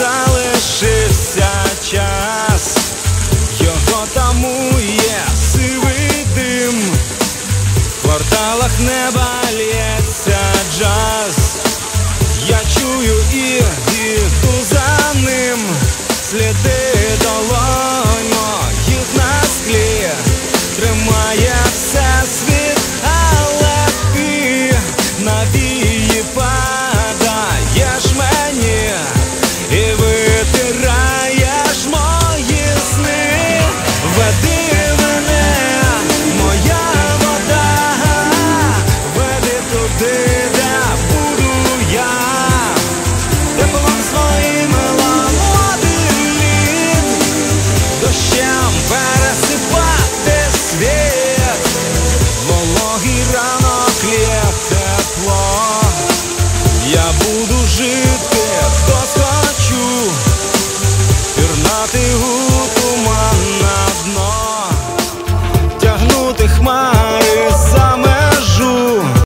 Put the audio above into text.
залишився час, його тамує сивий дим, в кварталах неба лє Убогий ранок лє тепло, я буду жити, хто схочу, пірнати гу.